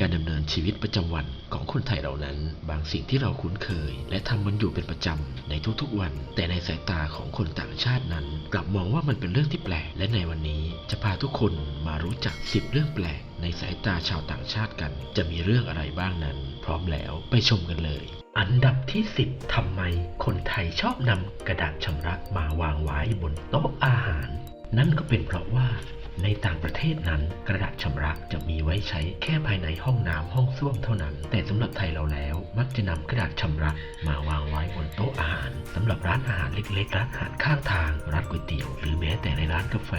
การดำเนินชีวิตประจำวันของคนไทยเรานั้น บางสิ่งที่เราคุ้นเคย และทำมันอยู่เป็นประจำในทุกๆวัน แต่ในสายตาของคนต่างชาตินั้น กลับมองว่ามันเป็นเรื่องที่แปลก และในวันนี้จะพาทุกคนมารู้จัก 10 เรื่องแปลก ในสายตาชาวต่างชาติกัน จะมีเรื่องอะไรบ้างนั้น พร้อมแล้วไปชมกันเลย อันดับที่ 10ทำไม คนไทยชอบนำกระดาษชำระมาวางไว้บนโต๊ะอาหาร นั่นก็เป็นเพราะว่า ในต่างประเทศนั้นกระดาษชำระจะมีไว้ใช้แค่ภายในห้องน้ำห้องส้วมเท่านั้น แต่สำหรับไทยเราแล้ว มักจะนำกระดาษชำระมาวางไว้บนโต๊ะอาหารสำหรับร้านอาหารเล็กๆร้านอาหารข้างทางร้านก๋วยเตี๋ยว หรือแม้แต่ในร้านกาแฟ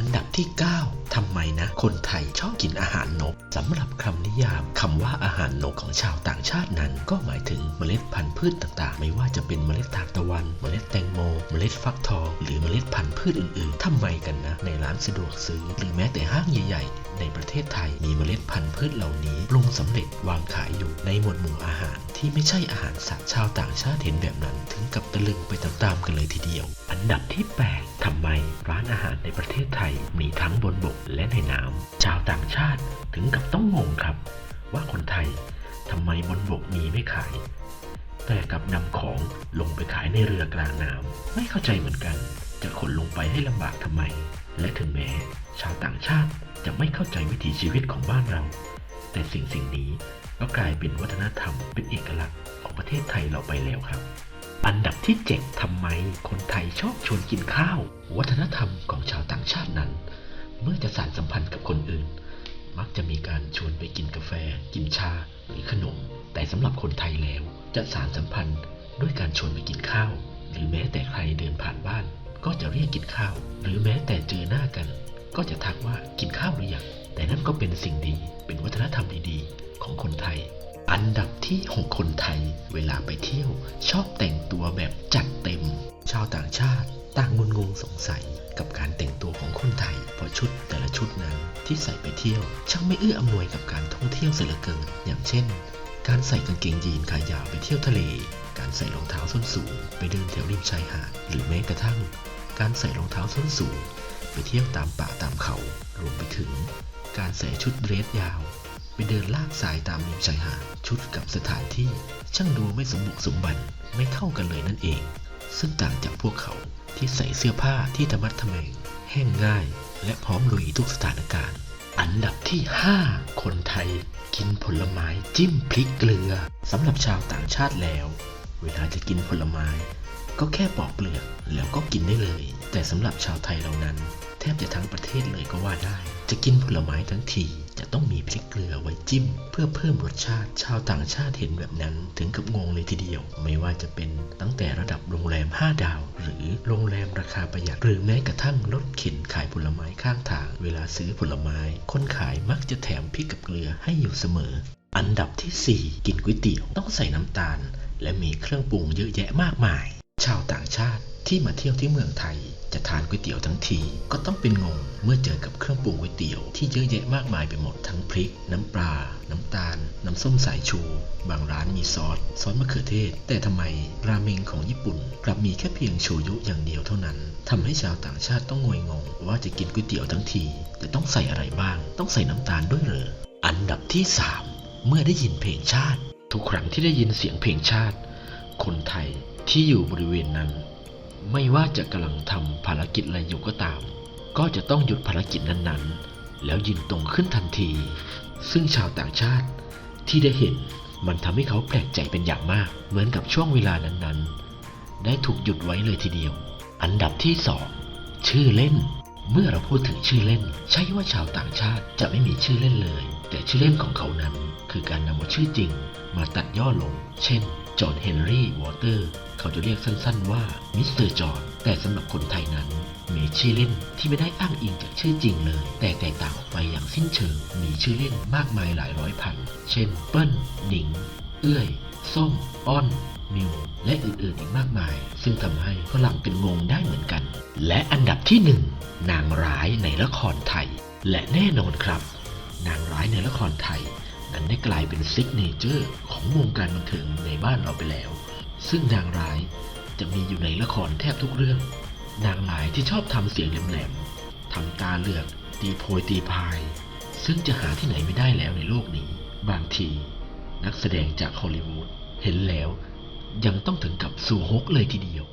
อันดับที่ 9ทำไมนะ คนไทยชอบกินอาหารนกสำหรับคำนิยามคำว่าอาหารนกของชาวต่างชาตินั้น ก็หมายถึงเมล็ดพันธุ์พืชต่างๆ ไม่ว่าจะเป็นเมล็ดทานตะวัน เมล็ดแตงโม เมล็ดฟักทอง หรือเมล็ดพันธุ์พืชอื่นๆทำไมกันนะ ในร้านสะดวกซื้อ หรือแม้แต่ห้างใหญ่ๆ ในประเทศไทยมีเมล็ดพันธุ์พืชเหล่านี้ปรุงสำเร็จวางขายอยู่ในหมวดหมู่อาหาร ที่ไม่ใช่อาหารสัตว์ชาวต่างชาติเห็นแบบนั้น ถึงกับตะลึงไปตามๆกันเลยทีเดียว อันดับที่ 8 ทำไมร้านอาหารในประเทศไทยมีทั้งบนบกและในน้ำชาวต่างชาติถึงกับต้องงงครับ ว่าคนไทยทำไมบนบกมีไม่ขาย แต่กลับนำของลงไปขายในเรือกลางน้ำไม่เข้าใจเหมือนกัน จะขนลงไปให้ลำบากทำไม และถึงแม้ ชาวต่างชาติจะไม่เข้าใจวิถีชีวิตของบ้านเรา แต่สิ่งสิ่งนี้ก็กลายเป็นวัฒนธรรมเป็นเอกลักษณ์ของประเทศไทยเราไปแล้วครับ อันดับที่ 7ทำไมคนไทยชอบชวนกินข้าว วัฒนธรรมของชาวต่างชาตินั้น เมื่อจะสานสัมพันธ์กับคนอื่น มักจะมีการชวนไปกินกาแฟ กินชา หรือขนม แต่สำหรับคนไทยแล้ว จะสานสัมพันธ์ด้วยการชวนไปกินข้าว หรือแม้แต่ใครเดินผ่านบ้าน ก็จะเรียกกินข้าว หรือแม้แต่เจอหน้ากัน ก็จะทักว่ากินข้าวหรือยังแต่นั่นก็เป็นสิ่งดีเป็นวัฒนธรรมดีๆของคนไทย อันดับที่ของคนไทยเวลาไปเที่ยว ชอบแต่งตัวแบบจัดเต็ม ชาวต่างชาติต่างงุนงงสงสัยกับการแต่งตัวของคนไทย เพราะชุดแต่ละชุดนั้นที่ใส่ไปเที่ยวช่างไม่เอื้ออำนวยกับการท่องเที่ยวเสียเหลือเกิน อย่างเช่น การใส่กางเกงยีนขายาวไปเที่ยวทะเล การใส่รองเท้าส้นสูง ไปเดินแถวริมชายหาดหรือแม้กระทั่ง การใส่รองเท้าส้นสูง ไปเที่ยวตามป่าตามเขารวมไปถึง การใส่ชุดเดรสยาว เดินลากสายตามริมชายหาดชุดกับสถานที่ ช่างดูไม่สมบุกสมบันไม่เข้ากันเลยนั่นเอง ซึ่งต่างจากพวกเขาที่ใส่เสื้อผ้าที่ธรรมัดทแมง แห้งง่าย และพร้อมลุยทุกสถานการณ์ อันดับที่ 5 คนไทย กินผลไม้จิ้มพริกเกลือสำหรับชาวต่างชาติแล้ว เวลาจะกินผลไม้ ก็แค่ปอกเปลือกแล้วก็กินได้เลย แต่สำหรับชาวไทยเรานั้น แทบจะทั้งประเทศเลยก็ว่าได้ จะกินผลไม้ทั้งที จะต้องมีพริกเกลือไว้จิ้ม เพื่อเพิ่มรสชาติ ชาวต่างชาติเห็นแบบนั้นถึงกับงงเลยทีเดียว ไม่ว่าจะเป็นตั้งแต่ระดับโรงแรม 5 ดาว หรือโรงแรมราคาประหยัด หรือแม้กระทั่งรถเข็นขายผลไม้ข้างทาง เวลาซื้อผลไม้ คนขายมักจะแถมพริกกับเกลือให้อยู่เสมอ อันดับทีสี่4 กินก๋วยเตี๋ยวต้องใส่น้ำตาล และมีเครื่องปรุงเยอะแยะมากมาย ชาวต่างชาติที่มาเที่ยวที่เมืองไทยจะ ก๋วยเตี๋ยวทั้งที ก็ต้องเป็นงงเมื่อเจอกับเครื่องปรุงก๋วยเตี๋ยวที่เยอะแยะมากมายไปหมดทั้งพริก น้ำปลา น้ำตาล น้ำส้มสายชู บางร้านมีซอสซอสมะเขือเทศ แต่ทำไมราเมงของญี่ปุ่นกลับมีแค่เพียงโชยุอย่างเดียวเท่านั้นทำให้ชาวต่างชาติต้องงวยงง ว่าจะกินก๋วยเตี๋ยวทั้งทีจะต้องใส่อะไรบ้าง ต้องใส่น้ำตาลด้วยเหรออันดับที่สามเมื่อได้ยินเพลงชาติ ทุกครั้งที่ได้ยินเสียงเพลงชาติ คนไทยที่อยู่บริเวณนั้น ไม่ว่าจะกำลังทำภารกิจอะไรอยู่ก็ตาม ก็จะต้องหยุดภารกิจนั้นๆ แล้วยืนตรงขึ้นทันที ซึ่งชาวต่างชาติที่ได้เห็นมันทำให้เขาแปลกใจเป็นอย่างมาก เหมือนกับช่วงเวลานั้นๆ ได้ถูกหยุดไว้เลยทีเดียว อันดับที่สองชื่อเล่น เมื่อเราพูดถึงชื่อเล่น ใช่ว่าชาวต่างชาติจะไม่มีชื่อเล่นเลย แต่ชื่อเล่นของเขานั้น คือการนำเอาชื่อจริงมาตัดย่อลง เช่น จอห์นเฮนรี่วอเตอร์ เขาจะเรียกสั้นๆว่ามิสเตอร์จอห์นแต่สำหรับคนไทยนั้นมีชื่อเล่นที่ไม่ได้อ้างอิงจากชื่อจริงเลย แต่แตกต่างออกไปอย่างสิ้นเชิง มีชื่อเล่นมากมายหลายร้อยพัน เช่น เปิ้ล หนิง เอื้อย ส้ม อ้อน มิว และอื่นๆอีกมากมาย ซึ่งทำให้ฝรั่งเป็นงงได้เหมือนกัน และอันดับที่หนึ่งนางร้ายในละครไทย และแน่นอนครับ นางร้ายในละครไทย นั้นได้กลายเป็นซิกเนเจอร์ของวงการบันเทิงในบ้านเราไปแล้ว ซึ่งนางร้ายจะมีอยู่ในละครแทบทุกเรื่อง นางร้ายที่ชอบทำเสียงแหลมๆทำตาเลือก ตีโพยตีพาย ซึ่งจะหาที่ไหนไม่ได้แล้วในโลกนี้ บางที นักแสดงจากฮอลลีวูดเห็นแล้ว ยังต้องถึงกับสูฮกเลยทีเดียว